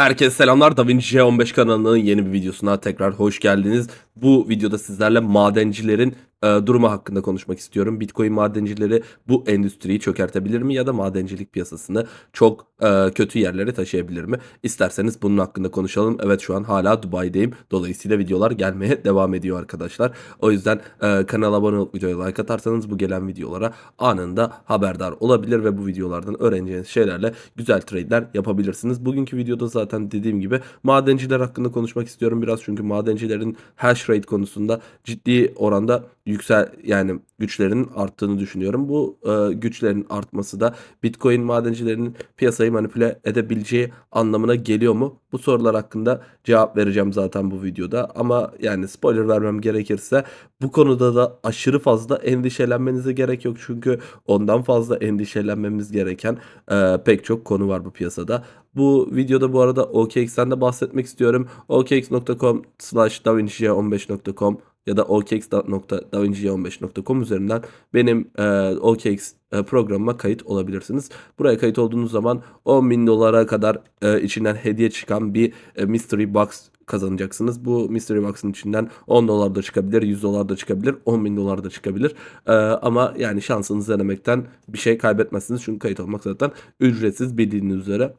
Herkese selamlar. DaVinci J15 kanalının yeni bir videosuna tekrar hoş geldiniz. Bu videoda sizlerle madencilerin e, durumu hakkında konuşmak istiyorum. Bitcoin madencileri bu endüstriyi çökertebilir mi ya da madencilik piyasasını çok e, kötü yerlere taşıyabilir mi? İsterseniz bunun hakkında konuşalım. Evet şu an hala Dubai'deyim. Dolayısıyla videolar gelmeye devam ediyor arkadaşlar. O yüzden e, kanala abone olup videoya like atarsanız bu gelen videolara anında haberdar olabilir ve bu videolardan öğreneceğiniz şeylerle güzel trade'ler yapabilirsiniz. Bugünkü videoda zaten dediğim gibi madenciler hakkında konuşmak istiyorum biraz çünkü madencilerin hash rate konusunda ciddi oranda yüksel yani güçlerinin arttığını düşünüyorum. Bu e, güçlerin artması da Bitcoin madencilerinin piyasayı manipüle edebileceği anlamına geliyor mu? Bu sorular hakkında cevap vereceğim zaten bu videoda. Ama yani spoiler vermem gerekirse bu konuda da aşırı fazla endişelenmenize gerek yok. Çünkü ondan fazla endişelenmemiz gereken e, pek çok konu var bu piyasada. Bu videoda bu arada OKX'ten de bahsetmek istiyorum. okx.com slash davinci15.com ya da okx.davinci15.com üzerinden benim e, OKX e, programıma kayıt olabilirsiniz. Buraya kayıt olduğunuz zaman 10 bin dolara kadar e, içinden hediye çıkan bir e, mystery box kazanacaksınız. Bu mystery box'ın içinden 10 dolar da çıkabilir, 100 dolar da çıkabilir, 10 bin dolar da çıkabilir. E, ama yani şansınızı denemekten bir şey kaybetmezsiniz. Çünkü kayıt olmak zaten ücretsiz bildiğiniz üzere.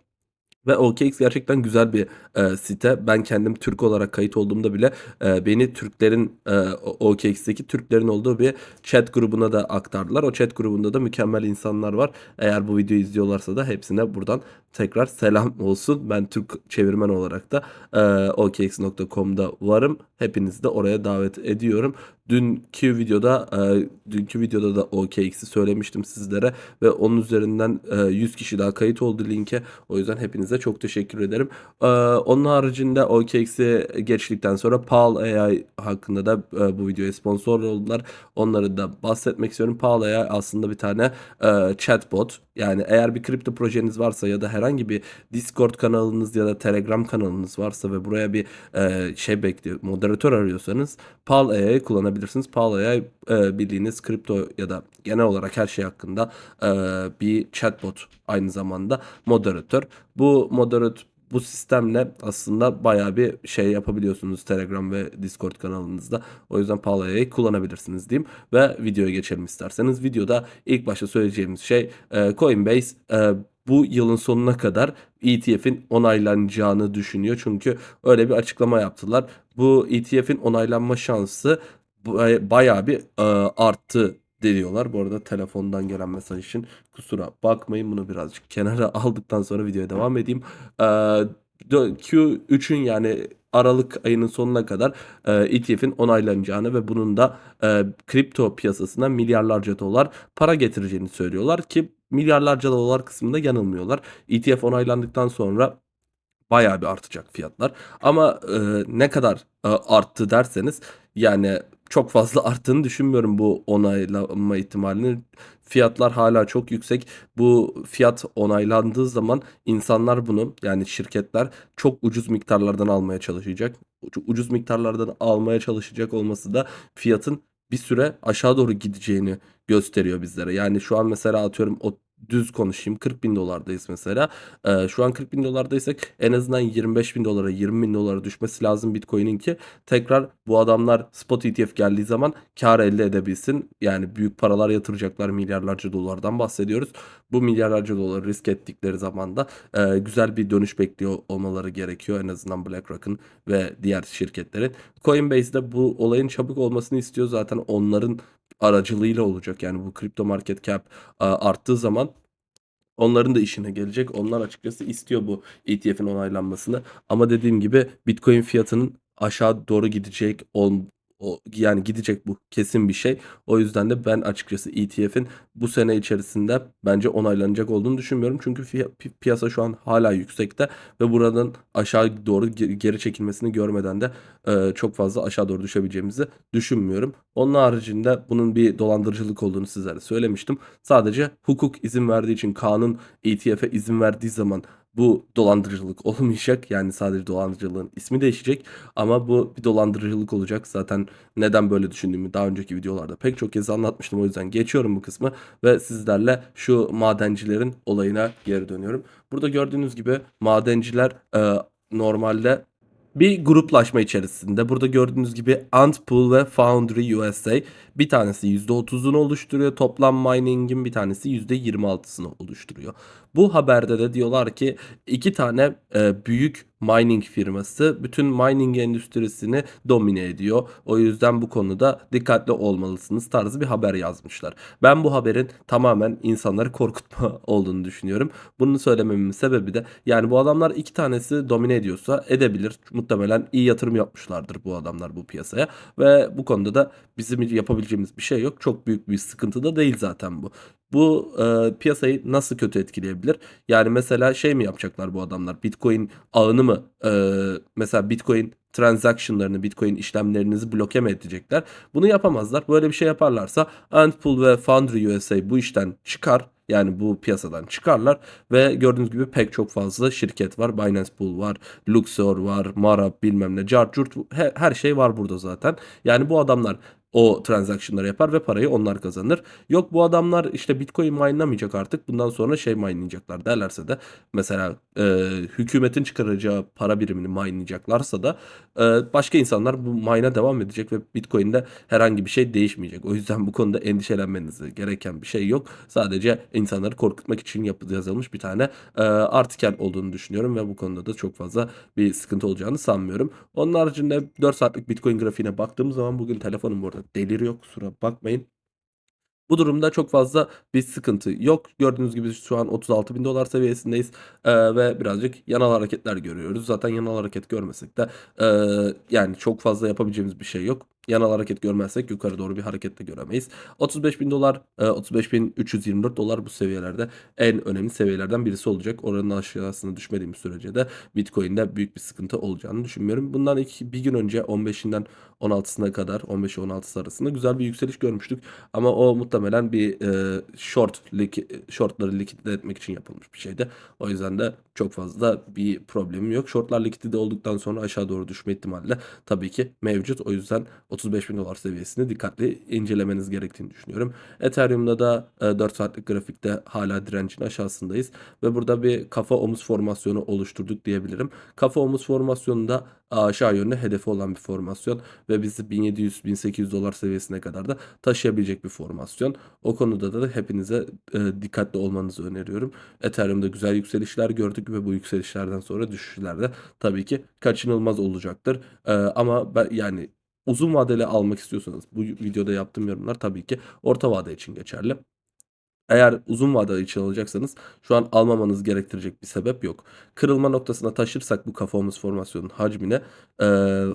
Ve OKX gerçekten güzel bir e, site. Ben kendim Türk olarak kayıt olduğumda bile e, beni Türklerin e, OKX'teki Türklerin olduğu bir chat grubuna da aktardılar. O chat grubunda da mükemmel insanlar var. Eğer bu videoyu izliyorlarsa da hepsine buradan tekrar selam olsun. Ben Türk çevirmen olarak da e, okx.com'da varım. Hepinizi de oraya davet ediyorum. Dünkü videoda e, dünkü videoda da OKX'i söylemiştim sizlere ve onun üzerinden e, 100 kişi daha kayıt oldu linke. O yüzden hepinize çok teşekkür ederim. E, onun haricinde OKX'i geçtikten sonra Pal AI hakkında da e, bu videoya sponsor oldular. Onları da bahsetmek istiyorum. Pal AI aslında bir tane e, chatbot. Yani eğer bir kripto projeniz varsa ya da herhangi bir Discord kanalınız ya da Telegram kanalınız varsa ve buraya bir e, şey bekliyor, moderatör arıyorsanız Pal AI'yi kullanabilirsiniz. Pal AI e, bildiğiniz kripto ya da genel olarak her şey hakkında e, bir chatbot aynı zamanda moderatör. Bu moderatör bu sistemle aslında baya bir şey yapabiliyorsunuz Telegram ve Discord kanalınızda. O yüzden Palaya'yı kullanabilirsiniz diyeyim. Ve videoya geçelim isterseniz. Videoda ilk başta söyleyeceğimiz şey e, Coinbase e, bu yılın sonuna kadar ETF'in onaylanacağını düşünüyor. Çünkü öyle bir açıklama yaptılar. Bu ETF'in onaylanma şansı bayağı bir e, arttı diyorlar. Bu arada telefondan gelen mesaj için kusura bakmayın. Bunu birazcık kenara aldıktan sonra videoya devam edeyim. E, Q3'ün yani Aralık ayının sonuna kadar e, ETF'in onaylanacağını ve bunun da e, kripto piyasasına milyarlarca dolar para getireceğini söylüyorlar ki milyarlarca dolar kısmında yanılmıyorlar. ETF onaylandıktan sonra bayağı bir artacak fiyatlar. Ama e, ne kadar e, arttı derseniz yani çok fazla arttığını düşünmüyorum bu onaylanma ihtimalinin. Fiyatlar hala çok yüksek. Bu fiyat onaylandığı zaman insanlar bunu yani şirketler çok ucuz miktarlardan almaya çalışacak. Ucuz miktarlardan almaya çalışacak olması da fiyatın bir süre aşağı doğru gideceğini gösteriyor bizlere. Yani şu an mesela atıyorum o düz konuşayım 40 bin dolardayız mesela. Ee, şu an 40 bin dolardaysak en azından 25 bin dolara 20 bin dolara düşmesi lazım Bitcoin'in ki tekrar bu adamlar spot ETF geldiği zaman kar elde edebilsin. Yani büyük paralar yatıracaklar milyarlarca dolardan bahsediyoruz. Bu milyarlarca doları risk ettikleri zaman da e, güzel bir dönüş bekliyor olmaları gerekiyor en azından BlackRock'ın ve diğer şirketlerin. Coinbase de bu olayın çabuk olmasını istiyor zaten onların aracılığıyla olacak. Yani bu kripto market cap arttığı zaman onların da işine gelecek. Onlar açıkçası istiyor bu ETF'in onaylanmasını. Ama dediğim gibi Bitcoin fiyatının aşağı doğru gidecek o, yani gidecek bu kesin bir şey. O yüzden de ben açıkçası ETF'in bu sene içerisinde bence onaylanacak olduğunu düşünmüyorum. Çünkü pi- piyasa şu an hala yüksekte ve buradan aşağı doğru geri çekilmesini görmeden de e, çok fazla aşağı doğru düşebileceğimizi düşünmüyorum. Onun haricinde bunun bir dolandırıcılık olduğunu sizlere söylemiştim. Sadece hukuk izin verdiği için kanun ETF'e izin verdiği zaman bu dolandırıcılık olmayacak. Yani sadece dolandırıcılığın ismi değişecek ama bu bir dolandırıcılık olacak. Zaten neden böyle düşündüğümü daha önceki videolarda pek çok kez anlatmıştım. O yüzden geçiyorum bu kısmı ve sizlerle şu madencilerin olayına geri dönüyorum. Burada gördüğünüz gibi madenciler e, normalde bir gruplaşma içerisinde. Burada gördüğünüz gibi Antpool ve Foundry USA bir tanesi %30'unu oluşturuyor. Toplam mining'in bir tanesi %26'sını oluşturuyor. Bu haberde de diyorlar ki iki tane e, büyük mining firması bütün mining endüstrisini domine ediyor. O yüzden bu konuda dikkatli olmalısınız tarzı bir haber yazmışlar. Ben bu haberin tamamen insanları korkutma olduğunu düşünüyorum. Bunu söylememin sebebi de yani bu adamlar iki tanesi domine ediyorsa edebilir. Muhtemelen iyi yatırım yapmışlardır bu adamlar bu piyasaya ve bu konuda da bizim yapabileceğimiz bir şey yok. Çok büyük bir sıkıntı da değil zaten bu. Bu e, piyasayı nasıl kötü etkileyebilir? Yani mesela şey mi yapacaklar bu adamlar? Bitcoin ağını mı e, mesela Bitcoin transactionlarını, Bitcoin işlemlerinizi bloke mi edecekler? Bunu yapamazlar. Böyle bir şey yaparlarsa Antpool ve Foundry USA bu işten çıkar. Yani bu piyasadan çıkarlar ve gördüğünüz gibi pek çok fazla şirket var. Binance Pool var, Luxor var, Mara bilmem ne, Carchurt her şey var burada zaten. Yani bu adamlar o transaction'ları yapar ve parayı onlar kazanır. Yok bu adamlar işte Bitcoin mine'lamayacak artık. Bundan sonra şey mine'layacaklar derlerse de mesela e, hükümetin çıkaracağı para birimini mine'layacaklarsa da e, başka insanlar bu mine'a devam edecek ve Bitcoin'de herhangi bir şey değişmeyecek. O yüzden bu konuda endişelenmenize gereken bir şey yok. Sadece insanları korkutmak için yapı yazılmış bir tane e, artikel olduğunu düşünüyorum ve bu konuda da çok fazla bir sıkıntı olacağını sanmıyorum. Onun haricinde 4 saatlik Bitcoin grafiğine baktığımız zaman bugün telefonum burada deliriyor kusura bakmayın. Bu durumda çok fazla bir sıkıntı yok. Gördüğünüz gibi şu an 36 bin dolar seviyesindeyiz ee, ve birazcık yanal hareketler görüyoruz. Zaten yanal hareket görmesek de e, yani çok fazla yapabileceğimiz bir şey yok yanal hareket görmezsek yukarı doğru bir hareket de göremeyiz. 35 bin dolar, 35 bin 324 dolar bu seviyelerde en önemli seviyelerden birisi olacak. Oranın aşağısına düşmediğimiz sürece de Bitcoin'de büyük bir sıkıntı olacağını düşünmüyorum. Bundan iki, bir gün önce 15'inden 16'sına kadar 15 16 arasında güzel bir yükseliş görmüştük. Ama o muhtemelen bir e, short shortları likide etmek için yapılmış bir şeydi. O yüzden de çok fazla bir problemim yok. Shortlar likide olduktan sonra aşağı doğru düşme ihtimali de tabii ki mevcut. O yüzden 35 bin dolar seviyesini dikkatli incelemeniz gerektiğini düşünüyorum. Ethereum'da da 4 e, saatlik grafikte hala direncin aşağısındayız. Ve burada bir kafa omuz formasyonu oluşturduk diyebilirim. Kafa omuz formasyonunda aşağı yönlü hedefi olan bir formasyon ve bizi 1700-1800 dolar seviyesine kadar da taşıyabilecek bir formasyon. O konuda da hepinize e, dikkatli olmanızı öneriyorum. Ethereum'da güzel yükselişler gördük ve bu yükselişlerden sonra düşüşler de tabii ki kaçınılmaz olacaktır. E, ama ben, yani uzun vadeli almak istiyorsanız bu videoda yaptığım yorumlar tabii ki orta vade için geçerli. Eğer uzun vadeli için alacaksanız şu an almamanız gerektirecek bir sebep yok. Kırılma noktasına taşırsak bu kafa omuz formasyonun hacmine, e,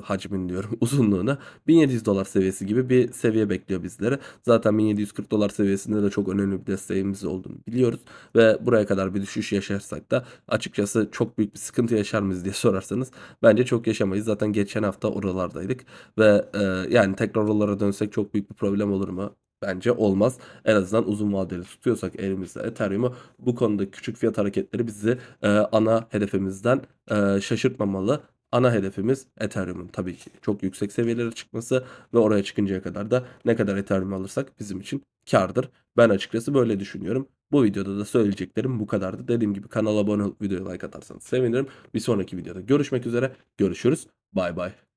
hacmin diyorum uzunluğuna 1700 dolar seviyesi gibi bir seviye bekliyor bizleri. Zaten 1740 dolar seviyesinde de çok önemli bir desteğimiz olduğunu biliyoruz. Ve buraya kadar bir düşüş yaşarsak da açıkçası çok büyük bir sıkıntı yaşar mıyız diye sorarsanız bence çok yaşamayız. Zaten geçen hafta oralardaydık ve e, yani tekrar oralara dönsek çok büyük bir problem olur mu? Bence olmaz. En azından uzun vadeli tutuyorsak elimizde Ethereum'u bu konuda küçük fiyat hareketleri bizi e, ana hedefimizden e, şaşırtmamalı. Ana hedefimiz Ethereum'un tabii ki çok yüksek seviyelere çıkması ve oraya çıkıncaya kadar da ne kadar Ethereum alırsak bizim için kardır. Ben açıkçası böyle düşünüyorum. Bu videoda da söyleyeceklerim bu kadardı. Dediğim gibi kanala abone olup videoya like atarsanız sevinirim. Bir sonraki videoda görüşmek üzere. Görüşürüz. Bay bay.